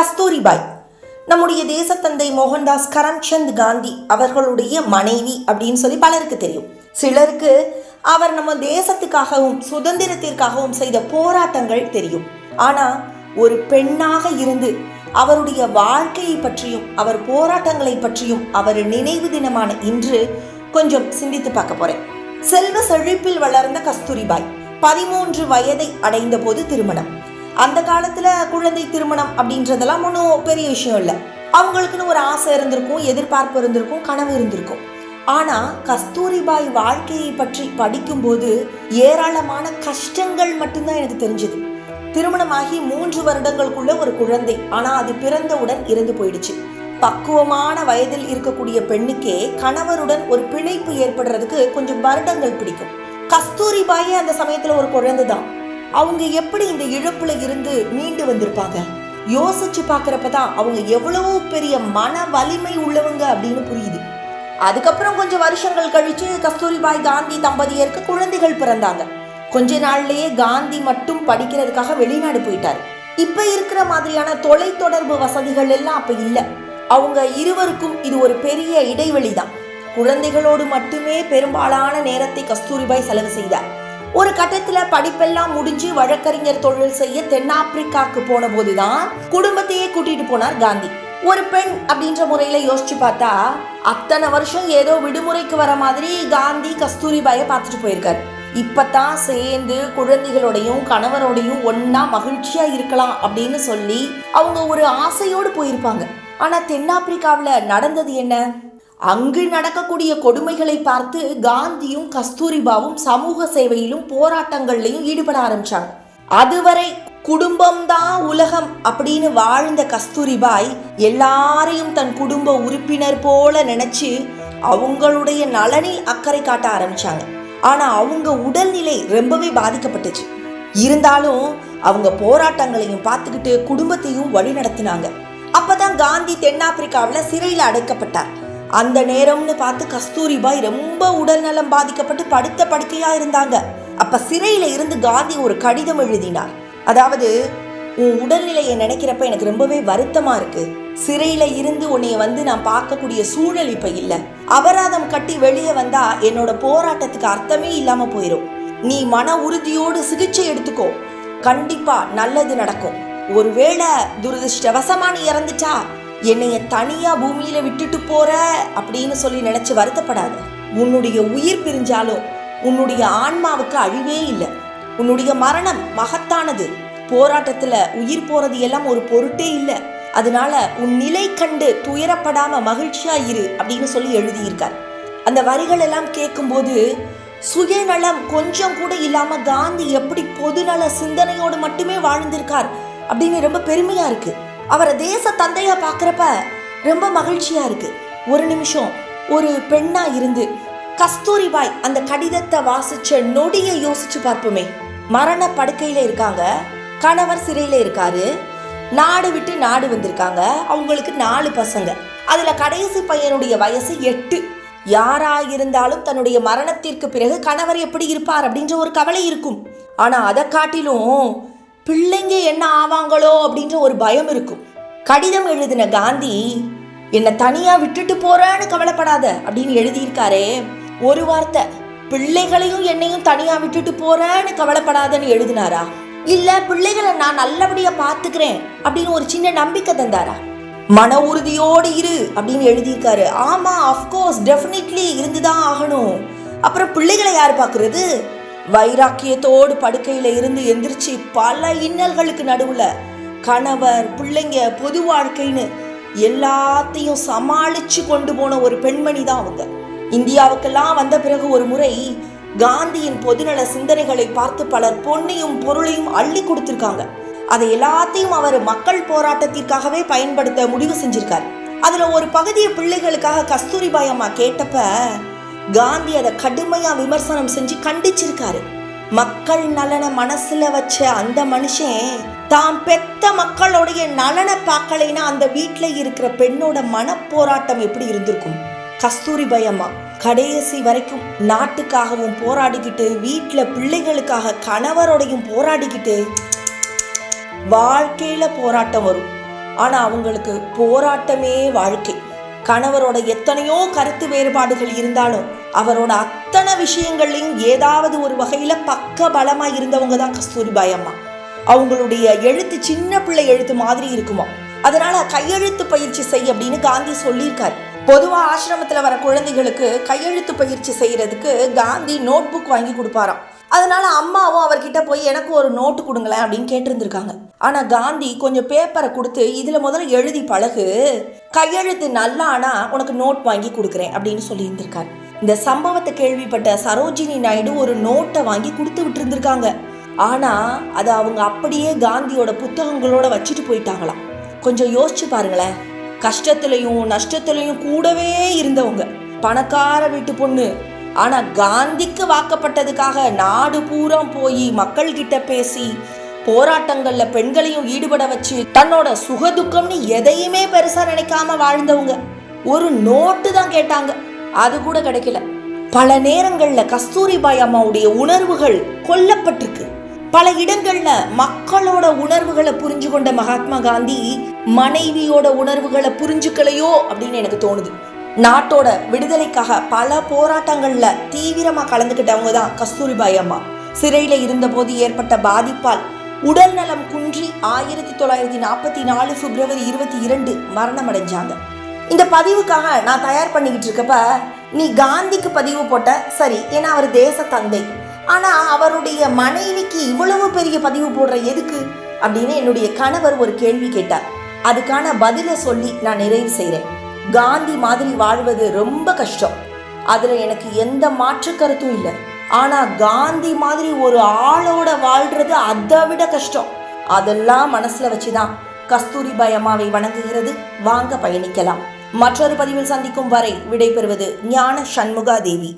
கஸ்தூரிபாய் நம்முடைய தேசத்தந்தை மோகன்தாஸ் கரம்சந்த் காந்தி அவர்களுடைய மனைவி அப்படின்னு சொல்லி பலருக்கு தெரியும். சிலருக்கு அவர் நம்ம தேசத்துக்காகவும் சுதந்திரத்திற்காகவும் செய்த போராட்டங்கள் தெரியும். ஆனா ஒரு பெண்ணாக இருந்து அவருடைய வாழ்க்கையை பற்றியும் அவர் போராட்டங்களை பற்றியும் அவர் நினைவு தினமான இன்று கொஞ்சம் சிந்தித்து பார்க்க போறேன். செல்வ செழிப்பில் வளர்ந்த கஸ்தூரிபாய் பதிமூன்று வயதை அடைந்த போது திருமணம். அந்த காலத்தில் குழந்தை திருமணம் அப்படின்றதெல்லாம் ஒன்றும் பெரிய விஷயம் இல்லை. அவங்களுக்குன்னு ஒரு ஆசை இருந்திருக்கும் எதிர்பார்ப்பு இருந்திருக்கும் கனவு இருந்திருக்கும். ஆனால் கஸ்தூரிபாய் வாழ்க்கையை பற்றி படிக்கும்போது ஏராளமான கஷ்டங்கள் மட்டும்தான் எனக்கு தெரிஞ்சது. திருமணமாகி மூன்று வருடங்களுக்குள்ள ஒரு குழந்தை. ஆனால் அது பிறந்தவுடன் இறந்து போயிடுச்சு. பக்குவமான வயதில் இருக்கக்கூடிய பெண்ணுக்கே கணவருடன் ஒரு பிணைப்பு ஏற்படுறதுக்கு கொஞ்சம் வருடங்கள் பிடிக்கும். கஸ்தூரிபாயே அந்த சமயத்தில் ஒரு குழந்தை தான் அவங்க எப்படி இந்த இழப்புல இருந்து மீண்டு வந்திருப்பாங்க? யோசிச்சு பார்க்குறப்ப தான் அவங்க எவ்வளவு பெரிய மன வலிமை உள்ளவங்க அப்படின்னு புரியுது. அதுக்கப்புறம் கொஞ்சம் வருஷங்கள் கழிச்சு கஸ்தூரிபாய் காந்தி தம்பதியருக்கு குழந்தைகள் பிறந்தாங்க. கொஞ்ச நாள்லயே காந்தி மட்டும் படிக்கிறதுக்காக வெளிநாடு போயிட்டார். இப்ப இருக்கிற மாதிரியான தொலைத்தொடர்பு வசதிகள் எல்லாம் அப்ப இல்ல. அவங்க இருவருக்கும் இது ஒரு பெரிய இடைவெளி தான் குழந்தைகளோடு மட்டுமே பெரும்பாலான நேரத்தை கஸ்தூரிபாய் செலவு செய்தார். ஒரு கட்டத்துல படிப்பெல்லாம் முடிஞ்சு வழக்கறிஞர் தொழில் செய்ய தென்னாப்பிரிக்காக்கு போன போதுதான் குடும்பத்தையே கூட்டிட்டு போனார் காந்தி. ஒரு பெண் அப்படின்ற முறையில யோசிச்சு பார்த்தா அத்தனை வருஷம் ஏதோ விடுமுறைக்கு வர மாதிரி காந்தி கஸ்தூரிபாயை பார்த்துட்டு போயிருக்காரு. இப்பதான் சேர்ந்து குழந்தைகளோடையும் கணவரோடையும் ஒன்னா மகிழ்ச்சியா இருக்கலாம் அப்படின்னு சொல்லி அவங்க ஒரு ஆசையோடு போயிருப்பாங்க. ஆனா தென்னாப்பிரிக்காவில் நடந்தது என்ன? அங்கு நடக்கக்கூடிய கொடுமைகளை பார்த்து காந்தியும் கஸ்தூரிபாவும் சமூக சேவையிலும் போராட்டங்கள்லையும் ஈடுபட ஆரம்பிச்சாங்க. அதுவரை குடும்பம்தான் உலகம் அப்படின்னு வாழ்ந்த கஸ்தூரிபாய் எல்லாரையும் தன் குடும்ப உறுப்பினர் போல நினைச்சு அவங்களுடைய நலனில் அக்கறை காட்ட ஆரம்பிச்சாங்க. ஆனா அவங்க உடல்நிலை ரொம்பவே பாதிக்கப்பட்டுச்சு. இருந்தாலும் அவங்க போராட்டங்களையும் பார்த்துக்கிட்டு குடும்பத்தையும் வழி நடத்தினாங்க அப்பதான் காந்தி தென்னாப்பிரிக்காவில் சிறையில் அடைக்கப்பட்டார். அந்த நேரம்னு பார்த்து கஸ்தூரிபாய் ரொம்ப உடல்நலம் பாதிக்கப்பட்டு படுத்த படுக்கையா இருந்தாங்க. அப்ப சிறையில இருந்து காந்தி ஒரு கடிதம் எழுதினார். அதாவது உன் உடல்நிலையை நினைக்கிறப்ப எனக்கு ரொம்பவே வருத்தமா இருக்கு. சிறையில இருந்து உன்னைய வந்து நான் பார்க்கக்கூடிய சூழல் இப்ப இல்ல. அபராதம் கட்டி வெளியே வந்தா என்னோட போராட்டத்துக்கு அர்த்தமே இல்லாம போயிடும் நீ மன உறுதியோடு சிகிச்சை எடுத்துக்கோ. கண்டிப்பா நல்லது நடக்கும். ஒருவேளை துரதிருஷ்டவசமான நீ இறந்துட்டா என்னைய தனியா பூமியில விட்டுட்டு போற அப்படின்னு சொல்லி நினைச்சு வருத்தப்படாத. உன்னுடைய உயிர் பிரிஞ்சாலும் உன்னுடைய ஆன்மாவுக்கு அழிவே இல்லை. உன்னுடைய மரணம் மகத்தானது. போராட்டத்துல உயிர் போறது எல்லாம் ஒரு பொருட்டே இல்லை. அதனால உன் நிலை கண்டு துயரப்படாம மகிழ்ச்சியா இரு அப்படின்னு சொல்லி எழுதியிருக்கார். அந்த வரிகள் எல்லாம் கேட்கும்போது சுயநலம் கொஞ்சம் கூட இல்லாம காந்தி எப்படி பொதுநல சிந்தனையோடு மட்டுமே வாழ்ந்திருக்கார் அப்படின்னு ரொம்ப பெருமையா இருக்கு. அவரை தேச தந்தையா பார்க்குறப்ப ரொம்ப மகிழ்ச்சியா இருக்கு. ஒரு நிமிஷம் ஒரு பெண்ணா இருந்து கஸ்தூரிபாய் அந்த கடிதத்தை வாசிச்ச நொடியை யோசிச்சு பார்ப்போமே. மரண படுக்கையில இருக்காங்க கணவர் சிறையில இருக்காரு நாடு விட்டு நாடு வந்திருக்காங்க அவங்களுக்கு நாலு பசங்க. அதுல கடைசி பையனுடைய வயசு எட்டு. யாரா இருந்தாலும் தன்னுடைய மரணத்திற்கு பிறகு கணவர் எப்படி இருப்பார் அப்படின்ற ஒரு கவலை இருக்கும். ஆனா அதை காட்டிலும் பிள்ளைங்க என்ன ஆவாங்களோ அப்படின்ற ஒரு பயம் இருக்கும். கடிதம் எழுதின காந்தி என்னை தனியா விட்டுட்டு போறேன்னு கவலைப்படாத அப்படின்னு எழுதியிருக்காரே. ஒரு வார்த்தை பிள்ளைகளையும் என்னையும் தனியா விட்டுட்டு போறேன்னு கவலைப்படாதன்னு எழுதினாரா? இல்ல பிள்ளைகளை நான் நல்லபடியா பாத்துக்கிறேன் அப்படின்னு ஒரு சின்ன நம்பிக்கை தந்தாரா? மன உறுதியோடு இரு அப்படின்னு எழுதியிருக்காரு. ஆமா அஃப்கோர்ஸ் டெஃபினெட்லி இருந்துதான் ஆகணும். அப்புறம் பிள்ளைகளை யார் பார்க்கறது? வைராக்கியத்தோடு படுக்கையில இருந்து எந்திரிச்சு பல இன்னல்களுக்கு நடுவுல கணவர் பிள்ளைங்க பொது வாழ்க்கைன்னு எல்லாத்தையும் சமாளிச்சு கொண்டு போன ஒரு பெண்மணி தான் அவங்க. இந்தியாவுக்கெல்லாம் வந்த பிறகு ஒரு முறை காந்தியின் பொதுநல சிந்தனைகளை பார்த்து பலர் பொன்னையும் பொருளையும் அள்ளி கொடுத்திருக்காங்க. அதை எல்லாத்தையும் அவர் மக்கள் போராட்டத்திற்காகவே பயன்படுத்த முடிவு செஞ்சிருக்காரு. அதுல ஒரு பகுதியை பிள்ளைகளுக்காக கஸ்தூரிபாய் அம்மா கேட்டப்ப காந்தி அதை கடுமையா விமர்சனம் செஞ்சு கண்டிச்சிருக்காரு. மக்கள் நலனை மனசுல வச்ச அந்த மனுஷன் தாம் பெத்த மக்களுடைய நலனை பார்க்கலைன்னா அந்த வீட்டில் இருக்கிற பெண்ணோட மனப்போராட்டம் எப்படி இருந்திருக்கும்? கஸ்தூரி அம்மா கடைசி வரைக்கும் நாட்டுக்காகவும் போராடிக்கிட்டு வீட்டில் பிள்ளைகளுக்காக கணவரோடையும் போராடிக்கிட்டு வாழ்க்கையில போராட்டம் வரும். ஆனா அவங்களுக்கு போராட்டமே வாழ்க்கை. கணவரோட எத்தனையோ கருத்து வேறுபாடுகள் இருந்தாலும் அவரோட அத்தனை விஷயங்கள்லையும் ஏதாவது ஒரு வகையில் பக்க பலமாக இருந்தவங்க தான் கஸ்தூரிபாய் அம்மா. அவங்களுடைய எழுத்து சின்ன பிள்ளை எழுத்து மாதிரி இருக்குமா. அதனால கையெழுத்து பயிற்சி செய் அப்படின்னு காந்தி சொல்லியிருக்காரு. பொதுவாக ஆசிரமத்தில் வர குழந்தைகளுக்கு கையெழுத்து பயிற்சி செய்கிறதுக்கு காந்தி நோட் புக் வாங்கி கொடுப்பாராம். அதனால அம்மாவும் அவர்கிட்ட போய் எனக்கு ஒரு நோட்டு கொடுங்களேன் அப்படின்னு கேட்டிருந்திருக்காங்க. ஆனால் காந்தி கொஞ்சம் பேப்பரை கொடுத்து இதில் முதல்ல எழுதி பழகு கையெழுத்து நல்லானா உனக்கு நோட் வாங்கி கொடுக்குறேன் அப்படின்னு சொல்லியிருந்திருக்காரு. இந்த சம்பவத்தை கேள்விப்பட்ட சரோஜினி நாயுடு ஒரு நோட்டை வாங்கி கொடுத்து விட்டுருந்துருக்காங்க. ஆனா அதை அவங்க அப்படியே காந்தியோட புத்தகங்களோட வச்சுட்டு போயிட்டாங்களாம் கொஞ்சம் யோசிச்சு பாருங்களேன். கஷ்டத்துலையும் நஷ்டத்துலையும் கூடவே இருந்தவங்க. பணக்கார வீட்டு பொண்ணு. ஆனா காந்திக்கு வாக்கப்பட்டதுக்காக நாடு பூரம் போய் மக்கள் கிட்ட பேசி போராட்டங்கள்ல பெண்களையும் ஈடுபட வச்சு தன்னோட சுகதுக்கம்னு எதையுமே பெருசா நினைக்காம வாழ்ந்தவங்க. ஒரு நோட்டு தான் கேட்டாங்க. அது கூட கிடைக்கல. பல நேரங்கள்ல கஸ்தூரிபாய் அம்மாவுடைய உணர்வுகள் கொல்லப்பட்டிருக்கு. பல இடங்கள்ல மக்களோட உணர்வுகளை புரிஞ்சு கொண்ட மகாத்மா காந்தி மனைவியோட உணர்வுகளை புரிஞ்சுக்கலையோ அப்படின்னு எனக்கு தோணுது. நாட்டோட விடுதலைக்காக பல போராட்டங்கள்ல தீவிரமா கலந்துக்கிட்டவங்க தான் கஸ்தூரிபாய் அம்மா. சிறையில இருந்தபோது ஏற்பட்ட பாதிப்பால் உடல் நலம் குன்றி ஆயிரத்தி தொள்ளாயிரத்தி நாற்பத்தி நாலு பிப்ரவரி இருபத்தி இரண்டு மரணம் அடைஞ்சாங்க இந்த பதிவுக்காக நான் தயார் பண்ணிக்கிட்டு இருக்கப்ப நீ காந்திக்கு பதிவு போட்ட சரி ஏன்னா அவர் தேச தந்தை. ஆனால் அவருடைய மனைவிக்கு இவ்வளவு பெரிய பதிவு போடுற எதுக்கு? அப்படின்னு என்னுடைய கணவர் ஒரு கேள்வி கேட்டார். அதுக்கான பதிலை சொல்லி நான் நிறைவு செய்கிறேன் காந்தி மாதிரி வாழ்வது ரொம்ப கஷ்டம். அதில் எனக்கு எந்த மாற்று கருத்தும் இல்லை. ஆனால் காந்தி மாதிரி ஒரு ஆளோட வாழ்றது அதை விட கஷ்டம். அதெல்லாம் மனசுல வச்சுதான் கஸ்தூரிபாய் அம்மாவை வணங்குகிறது. வாங்க பயணிக்கலாம். மற்றொரு பதிவில் சந்திக்கும் வரை விடைபெறுவது ஞான சண்முகா தேவி